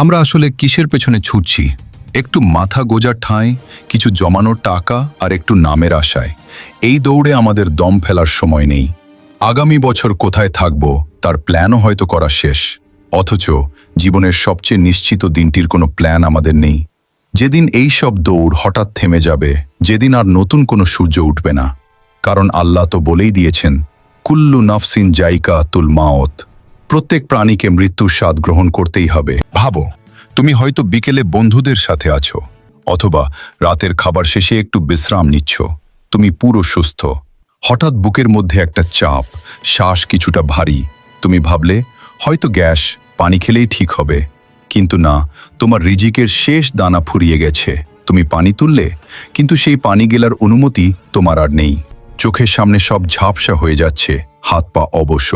আমরা আসলে কিসের পেছনে ছুটছি? একটু মাথা গোজার ঠাঁই, কিছু জমানোর টাকা আর একটু নামের আশায়। এই দৌড়ে আমাদের দম ফেলার সময় নেই। আগামী বছর কোথায় থাকব, তার প্ল্যানও হয়তো করা শেষ। অথচ জীবনের সবচেয়ে নিশ্চিত দিনটির কোনো প্ল্যান আমাদের নেই। যেদিন এই সব দৌড় হঠাৎ থেমে যাবে, যেদিন আর নতুন কোনো সূর্য উঠবে না। কারণ আল্লাহ তো বলেই দিয়েছেন, কুল্লু নফসিন জাইকা তুল মাওত প্রত্যেক প্রাণীকে মৃত্যুর স্বাদ গ্রহণ করতেই হবে। ভাবো, তুমি হয়তো বিকেলে বন্ধুদের সাথে আছো, অথবা রাতের খাবার শেষে একটু বিশ্রাম নিচ্ছ, তুমি পুরো সুস্থ। হঠাৎ বুকের মধ্যে একটা চাপ, শ্বাস কিছুটা ভারী, তুমি ভাবলে, হয়তো গ্যাস, পানি খেলেই ঠিক হবে। কিন্তু না, তোমার রিজিকের শেষ দানা ফুরিয়ে গেছে। তুমি পানি তুললে, কিন্তু সেই পানি গেলার অনুমতি তোমার আর নেই। চোখের সামনে সব ঝাপসা হয়ে যাচ্ছে, হাত পা অবশ্য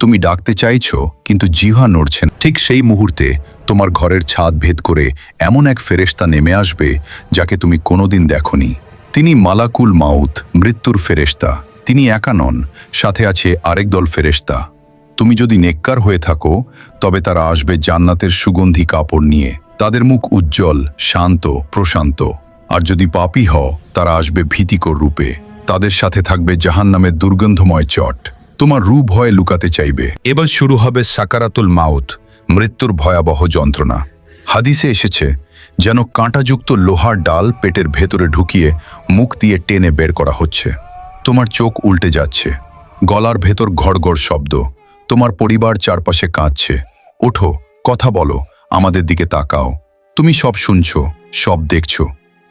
তুমি ডাকতে চাইছো, কিন্তু জিহা নড়ছে না। ঠিক সেই মুহূর্তে তোমার ঘরের ছাদ ভেদ করে এমন এক ফেরেশতা নেমে আসবে যাকে তুমি কোনোদিন দেখনি। তিনি মালাকুল মাউত, মৃত্যুর ফেরেশতা। তিনি একা নন, সাথে আছে আরেক দল ফেরেশতা। তুমি যদি নেককার হয়ে থাকো, তবে তারা আসবে জান্নাতের সুগন্ধি কাপড় নিয়ে। তাদের মুখ উজ্জ্বল, শান্ত, প্রশান্ত। আর যদি পাপী হও, তারা আসবে ভীতিকর রূপে। তাদের সাথে থাকবে জাহান জাহান্নামের দুর্গন্ধময় চট। তোমার রূপ ভয়ে লুকাতে চাইবে। এবার শুরু হবে সাকারাতুল মাউত। মৃত্যুর ভয়াবহ যন্ত্রণা। হাদিসে এসেছে, যেন কাঁটাযুক্ত লোহার ডাল পেটের ভেতরে ঢুকিয়ে মুখ দিয়ে টেনে বের করা হচ্ছে। তোমার চোখ উল্টে যাচ্ছে। গলার ভেতর ঘড়ঘড় শব্দ। তোমার পরিবার চারপাশে কাঁদছে। ওঠো, কথা বলো, আমাদের দিকে তাকাও। তুমি সব শুনছ, সব দেখছ।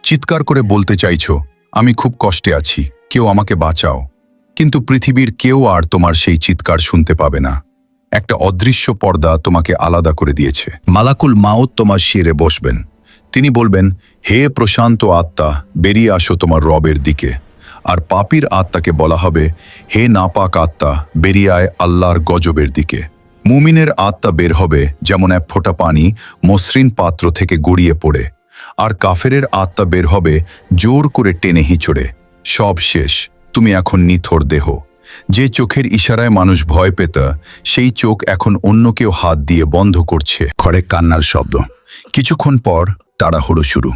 চিৎকার করে বলতে চাইছ, আমি খুব কষ্টে আছি, কেউ আমাকে বাঁচাও। কিন্তু পৃথিবীর কেউ আর তোমার সেই চিৎকার শুনতে পাবে না। একটা অদৃশ্য পর্দা তোমাকে আলাদা করে দিয়েছে। মালাকুল মাউত তোমার শিরে বসবেন। তিনি বলবেন, হে প্রশান্ত আত্মা, বেরিয়ে আসো তোমার রবের দিকে। আর পাপির আত্মাকে বলা হবে, হে নাপাক আত্মা, বেরিয়ে আয় আল্লাহর গজবের দিকে। মুমিনের আত্মা বের হবে যেমন এক ফোঁটা পানি মসৃণ পাত্র থেকে গড়িয়ে পড়ে। আর কাফেরের আত্মা বের হবে জোর করে টেনে হিচড়ে। সব শেষ। তুমি এখন নিথর দেহ। যে চোখের ইশারায় মানুষ ভয় পেত সেই চোখ এখন অন্য কেউ হাত দিয়ে বন্ধ করছে। ঘরে কান্নার শব্দ। কিছুক্ষণ পর তাড়াহুড়ো শুরু।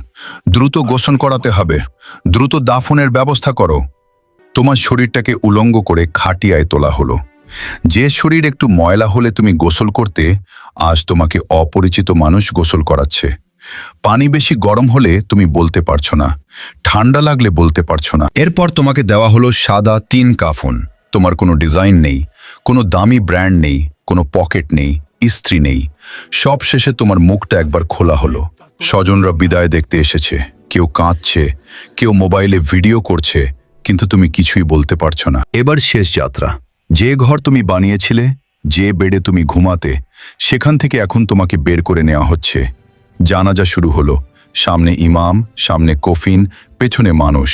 দ্রুত গোসন করাতে হবে। দ্রুত দাফনের ব্যবস্থা করো। তোমার শরীরটাকে উলঙ্গ করে খাটিয়ায় তোলা হলো। যে শরীর একটু ময়লা হলে তুমি গোসল করতে আজ তোমাকে অপরিচিত মানুষ গোসল করাচ্ছে। পানি বেশি গরম হলে তুমি বলতে পারছ না। ঠান্ডা লাগলে বলতে পারছ না। এরপর তোমাকে দেওয়া হলো সাদা তিন কাফন। তোমার কোনো ডিজাইন নেই, কোনো দামি ব্র্যান্ড নেই, কোনো পকেট নেই, ইস্ত্রি নেই। সব শেষে তোমার মুখটা একবার খোলা হলো। স্বজনরা বিদায় দেখতে এসেছে। কেউ কাঁদছে, কেউ মোবাইলে ভিডিও করছে, কিন্তু তুমি কিছুই বলতে পারছ না। এবার শেষ যাত্রা। যে ঘর তুমি বানিয়েছিলে, যে বেডে তুমি ঘুমাতে, সেখান থেকে এখন তোমাকে বের করে নেওয়া হচ্ছে। জানাজা শুরু হলো। সামনে ইমাম, সামনে কফিন, পেছনে মানুষ।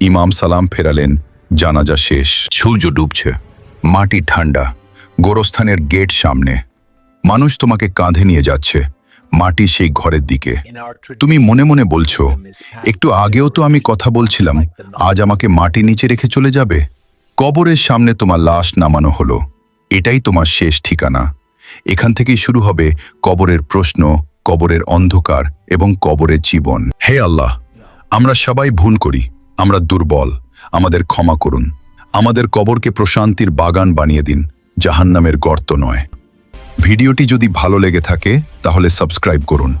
ইমাম সালাম ফেরালেন। জানাজা শেষ। সূর্য ডুবছে, মাটি ঠান্ডা, গোরস্থানের গেট সামনে। মানুষ তোমাকে কাঁধে নিয়ে যাচ্ছে, মাটি সেই ঘরের দিকে। তুমি মনে মনে বলছো, একটু আগেও তো আমি কথা বলছিলাম, আজ আমাকে মাটি নিচে রেখে চলে যাবে? কবরের সামনে তোমার লাশ নামানো হলো, এটাই তোমার শেষ ঠিকানা। এখান থেকেই শুরু হবে কবরের প্রশ্ন, কবরের অন্ধকার এবং কবরের জীবন। হে আল্লাহ, আমরা সবাই ভুল করি, আমরা দুর্বল। আমাদের ক্ষমা করুন। আমাদের কবরকে প্রশান্তির বাগান বানিয়ে দিন, জাহান্নামের গর্ত নয়। ভিডিওটি যদি ভালো লেগে থাকে, তাহলে সাবস্ক্রাইব করুন।